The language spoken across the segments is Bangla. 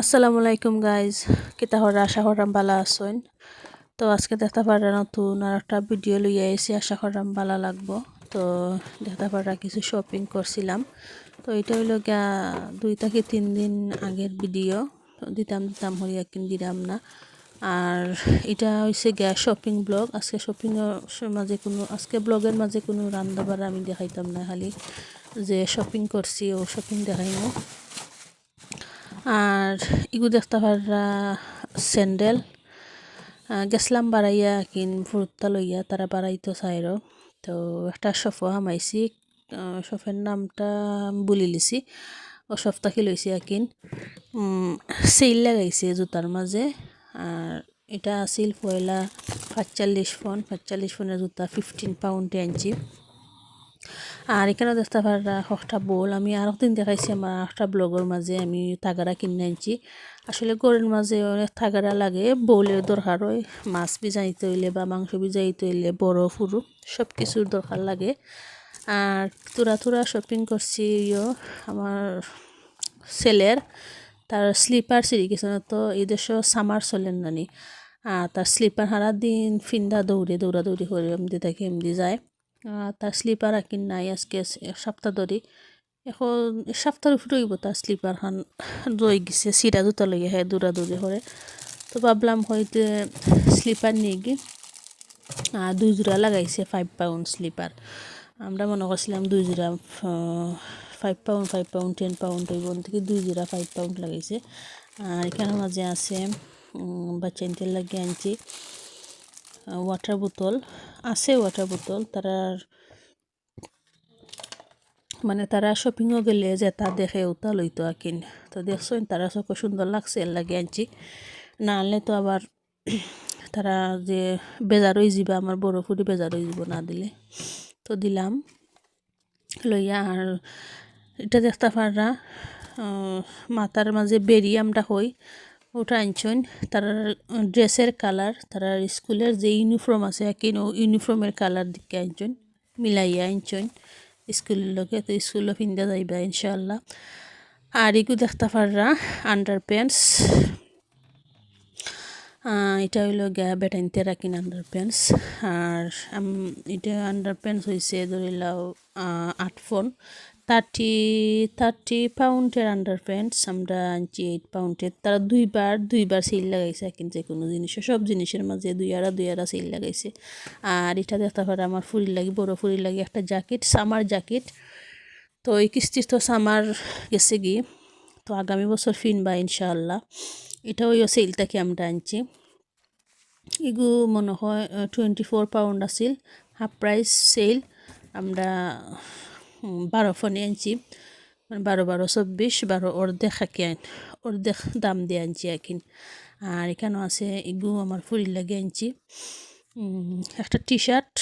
আসসালামু আলাইকুম গাইজ কিতা আশা করাম বালা আসইন তো আজকে দেখতে পারা নতুন আর একটা ভিডিও লইয়া আইসি আশা করাম বালা লাগবো। তো দেখতে পারা কিছু শপিং করছিলাম। তো এটা হইল গিয়া দুই থেকে তিন দিন আগের ভিডিও দিতাম দিতাম হইয়া কিন দিলাম না। আর এটা হয়েছে গিয়া শপিং ব্লগ আজকে শপিংয়ের মাঝে কোনো, আজকে ব্লগের মাঝে কোনো রান্না বাড়া আমি দেখাইতাম না খালি। যে শপিং করছি, ও শপিং দেখাইমো। আর ইগু দেখতে পারা স্যান্ডেল গেছলাম বাড়াইয়া কিন ফুরুত্তা লইয়া, তারা বাড়াইতো চাইরো তো একটা সফা হামাইছি সফের নামটা বলি লিছি ও সপ্তাহে লইছি আকিন সেল লাগাইছে জুতার মাঝে, আর এটা আছিল পয়লা পাঁচচল্লিশ ফোন, পাঁচচল্লিশ ফোনের জুতা ফিফটিন পাউন্ডে আনছি। আর এখানে দেখতে পারা একটা বোল। আমি আর একদিন দেখাইছি আমার একটা ব্লগের মাঝে, আমি তাগারা কিনে আনছি। আসলে গরের মাঝে অনেক তাগারা লাগে বউলের দরকার হয়। মাছ ভিজাইতে হইলে বা মাংস ভিজাইতে হইলে বড়, ফুরু সব কিছুর দরকার লাগে। আর তুরা তুরা শপিং করছি ইয়ো, আমার ছেলের। তার স্লিপার সিঁড়ি কিছু তো, এই সামার চলেন নানি আর তার স্লিপার হারা দিন ফিন্দা দৌড়ে, দৌড়াদৌড়ি করে এমনি থাকে এমনি যায়। তার স্লিপার আকিন নাই আজকে সপ্তাহ ধরে। এখন সপ্তাহের উপরে তার স্লিপার খান রয়ে গেছে সিরা জুতা লইয়া হ্যাঁ দৌড়াদৌড়ি করে তো ভাবলাম হয়তো স্লিপার নিয়ে গিয়ে দুই জোড়া লাগাইছে ফাইভ পাউন্ড স্লিপার আমরা মনে করছিলাম দুই জোড়া five pound five pound ten pound হইব থেকে দুই জোড়া ফাইভ পাউন্ড লাগাইছে। আর এখানে মাঝে আছে বাচ্চা লাগিয়ে আনছি। ওয়াটার বোতল আছে ওয়াটার বোতল তারার মানে তারা শপিংও গেলে যে তা দেখে ওটা লইতো আকিন তো দেখছেন তারা চোখ সুন্দর লাগছে, এর লাগে আনছি। না আনলে তো আবার তারা যে বেজার হয়ে যাবে আমার বড় ফুটি বেজার হয়ে যাব না দিলে। তো দিলাম, লইয়া আর এটা দেখতে পারা মাথার মাঝে বেরি আমরা হই আনছেন, তার ড্রেসের কালার, তারা স্কুলের যে ইউনিফর্ম আছে কিনো ইউনিফর্মের কালার দিকে আনছেন, মিলাইয়া আনছেন স্কুলের লোকে তো স্কুলে ফিন্দা যাইবা ইনশাল্লাহ আর এগু দেখতে পাররা আন্ডার প্যান্টস এটা হইল গা বেটাইনতে রাখিন আন্ডার প্যান্টস আর এটা আন্ডার প্যান্টস হয়েছে ধরিলাও আট ফোন। থার্টি থার্টি পাউন্ডের আন্ডার প্যান্টস আমরা আনছি এইট পাউন্ডের তারা দুইবার দুইবার সেল লাগাইছে কিন্তু যে কোনো জিনিসও সব জিনিসের মাঝে দুই আড়া দুই আড়া সেল লাগাইছে। আর এটা দেখতে পারে আমার ফুরি লাগে, বড় ফুরি লাগে একটা জ্যাকেট সামার জ্যাকেট তো এই কিস্তি তো সামার গেছে গিয়ে তো আগামী বছর ফিনবা ইনশাআল্লাহ। এটাও ওই সেলটাকে আমরা আনছি। এগু মনে হয় টোয়েন্টি ফোর পাউন্ড আছিল হাফ প্রাইস সেল আমরা বারো ফোনে আনছি। মানে বারো বারো চব্বিশ, বারো অর্ধেক হাকি আন অর্ধেক দাম দিয়ে আনছি একিন আর এখানেও আছে ইগু আমার ফুরির লাগে আনছি। একটা টি শার্ট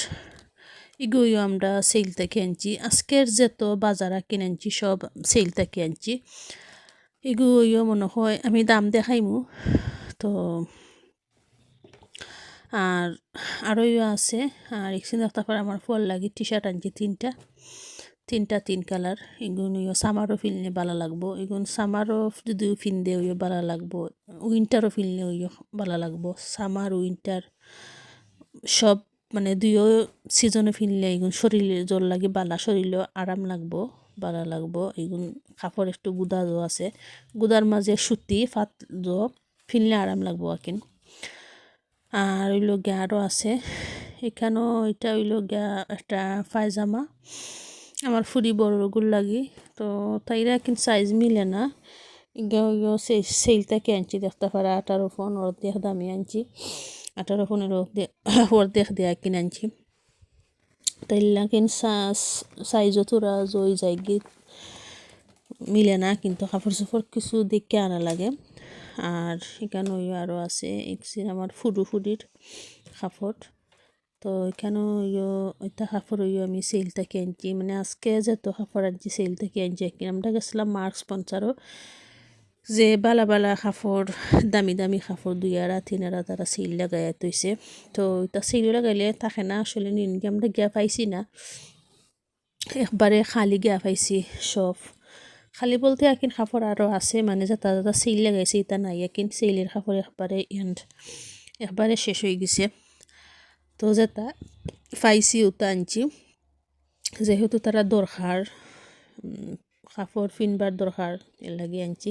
এগুলো আমরা সেল থেকে আনছি। আজকের যেত বাজারা কিনে আনছি, সব সেল থেকে আনছি। এগুলো মনে হয় আমি দাম দেখাইমু। তো আর আরও আছে। আর এখানে তারপর আমার ফল লাগে টি শার্ট আনছি তিনটা। তিনটা তিন কালার। এগুন সামারও ফিলনে ভালো লাগবো। এগুন সামারও যদি ফিনদে ওইও ভালো লাগবো। উইন্টারও ফিলনে ওইও ভালো লাগবো। সামার উইন্টার সব মানে দুইও সিজনে ফিনলে এগুন শরীরে জোর লাগে বালা শরীরেও আরাম লাগবো ভালো লাগবো। এগুন কাপড় একটু গুদা জো আছে। গুদার মাঝে সুতি ফাত জো ফিনলে আরাম লাগবো আকিন। আর ওইল গিয়া আছে। এখানেও এটা হইল গিয়া একটা পায়জামা। আমার ফুরি বড়গুলো লাগি। তো তাইরা কিন্তু সাইজ মিলে না। সেইলটাকে আনছি। দেখতে পারে আঠারো ফোন অর্ধেক দামি আনছি। আঠারো ফোনের অর্ধেক দেয়া কিনে আনছি। তাইলা কিন সাইজও তোরা জয় যায় গিয়ে মিলে না কিন্তু কাপড় চোপড় কিছু দেখে আনা লাগে। আর এখানে আরও আছে। এক আমার ফুডু ফুডির কাপড়। তো এখানেও ইয়ো এটা কাপড় ইয়ো আমি সেল থেকে আনছি। মানে আজকে যত কাপড় আনছি সেল থেকে আনছি আমরা গেছিলাম মার্ক স্পন্সারও যে বালা বালা কাপড় দামি দামি কাপড় দুই আড়া তিন আড়া তারা সেল লাগাই তৈছে তো এটা সেল লাগাইলে থাকে না, আসলে নিনকে আমরা গিয়া পাইছি না। একবারে খালি গিয়া পাইছি সব। খালি বলতে আকিন কাপড় আরও আছে মানে যাতা যাতা সেল লাগাইছে, এটা নাই। আকিন সেলের কাপড় একবারে এন্ড একবারে শেষ হয়ে গেছে। তো যেটা পাইছি ওটা আনছি। যেহেতু তারা দরকার কাপড় ফিনবার দরকার, এর আনছি।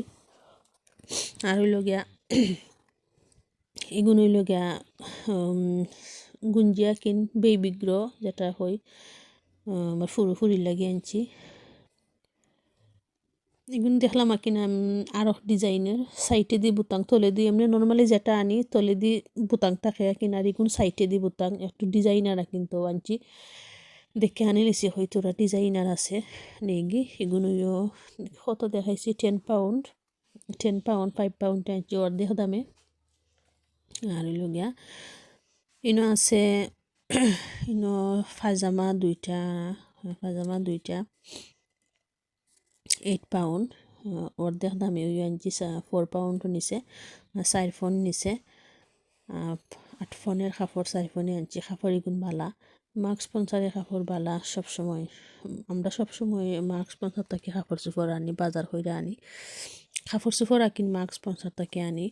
আর হইল গিয়া এগুলো হইল গিয়া গুঞ্জিয়া কিন বেবিগ্র যেটা হয় আমার ফুরু ফুরির লাগে আনছি। এগুলো দেখলাম আর কিনা আরও ডিজাইনের সাইটে দি বুতাং তলে দি এমনি নর্মালি যেটা আনি, তলে দি বুতাং থাকে আর এগুলো সাইটে দি বুতাং একটু ডিজাইনার কিন্তু আনছি। দেখে আনি লিছি, হয়তো ওরা ডিজাইনার আছে, নেগি এগুলো কত দেখাইছি ten pound ten pound five pound আনছি, অর্ধেক দামে। আর হইল গিয়া, ইনো আছে, ইনো পাজামা দুইটা পাজামা দুইটা। এইট পাউন্ড অর্ধেক দামে ওই আনছি ফোর পাউন্ড নিছে চার ফোন নিছে আহ, আট ফোনের কাপড় চার ফোনে আনছি কাপড় এগুন বালা। মাস্ক স্পন্সারের কাপড় বালা সবসময় আমরা সবসময় মাস্ক স্পন্সার থেকে কাপড় চোপড় আনি বাজার করে আনি। কাপড় চোপড় আকিন মাস্ক স্পন্সার থেকে আনি।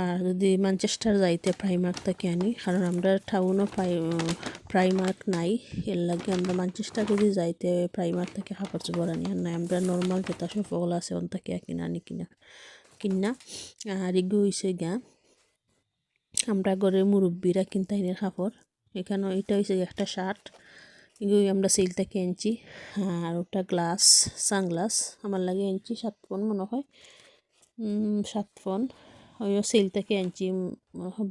আর যদি ম্যানচেস্টার যাইতে প্রাইমার্ক থেকে আনি, কারণ আমরা টাউনও প্রাই প্রাইমার্ক নাই। এর লাগে আমরা ম্যানচেস্টার যদি যাইতে প্রাইমার্ক থেকে কাপড় চোপড় আনি, আর নাই, আমরা নর্মাল যেটা সফল আছে ওন থেকে কিনা, আনি কিনা কিনা। আর এগু হইছে গা, আমরা ঘরে মুরব্বীরা কিনতে আইনের কাপড় এখানে এটা হয়েছে একটা শার্ট এগুলো আমরা সেল থেকে আনছি। আর ওটা গ্লাস সানগ্লাস আমার লাগে আনছি, সাত ফোন মনে হয়। সাত ফোন ওই সেল থেকে আনছি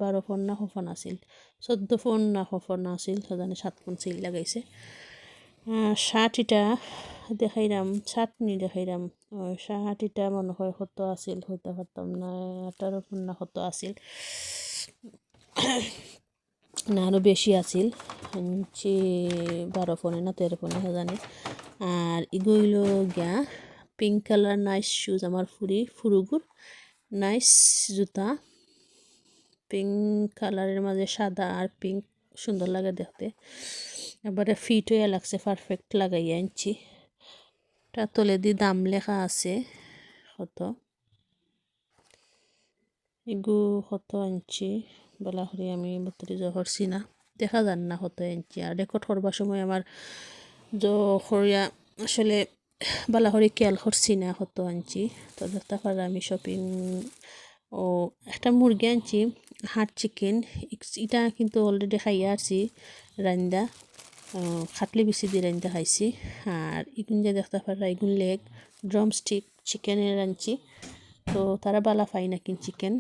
বারো ফোন না ফোন আছিল চোদ্দ ফোন না ফোন আছিল সেখানে সাত ফোন সেল লাগাইছে এটা দেখাইলাম শার্ট নি দেখাইলাম এটা মনে হয় কত আছিল হইতে পারতাম না আঠারো ফোন না কত আছিল না আরও বেশি আছিল আনছি বারো ফোনে না তেরো ফোনে জানি আর ইগুইল গিয়া পিঙ্ক কালার নাইস শুজ আমার ফুরি ফুরুগুর নাইস জুতা। পিঙ্ক কালারের মাঝে সাদা আর পিঙ্ক সুন্দর লাগে দেখতে। এবারে ফিট হয়ে লাগছে পারফেক্ট লাগাইয়া আনছি। তা তলে দি দাম লেখা আছে, কত? এগু কত আনছি? বলা করি আমি বত্রিশ করছি না দেখা যান না কত আনছি। আর রেকর্ড করবার সময় আমার জরিয়া আসলে বালাহরি খেয়াল করছি না কত আনছি। তো দেখতে পারে আমি শপিং ও একটা মুরগি আনছি, হাট চিকেন এটা কিন্তু অলরেডি খাইয়া আছি রান্দা খাটলি বেশি দিয়ে রান্দা খাইছি। আর ইগুন যে দেখতে পারা, ইগুন লেগ ড্রাম স্টিক চিকেনের আনছি। তো তারা বালা পাই না কিন চিকেন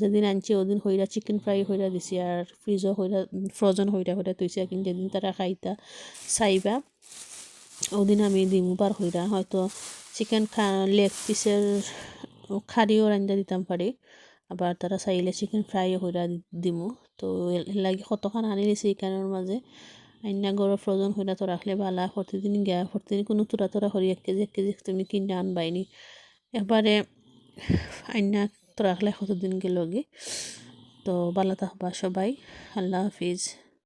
যেদিন আনছি ওদিন হইরা চিকেন ফ্রাই হইরা দিছি আর ফ্রিজও হইরা ফ্রোজন হইরা হইরা তুইছে কিন্তু যেদিন তারা খাইতা, চাইবা। ওদিন আমি দিমু পার হইরা হয়তো চিকেন লেগ পিসের খারিও রান্দা দিতাম পারি। আবার তারা চাইলে চিকেন ফ্রাইও হইরা দিমু। তো লাগে কতখান আনি নিছি চিকেনের মাঝে? আইনা গরম ফ্রোজন হইরা তো রাখলে ভালা, প্রতিদিন গিয়া, প্রতিদিন কোনো তোরা তোরা হরি এক কেজি এক কেজি তুমি কিনে আনবাইনি। একবারে আইনা তো রাখলে কতদিন গেল তো ভালো থাকবা সবাই, আল্লাহ হাফিজ।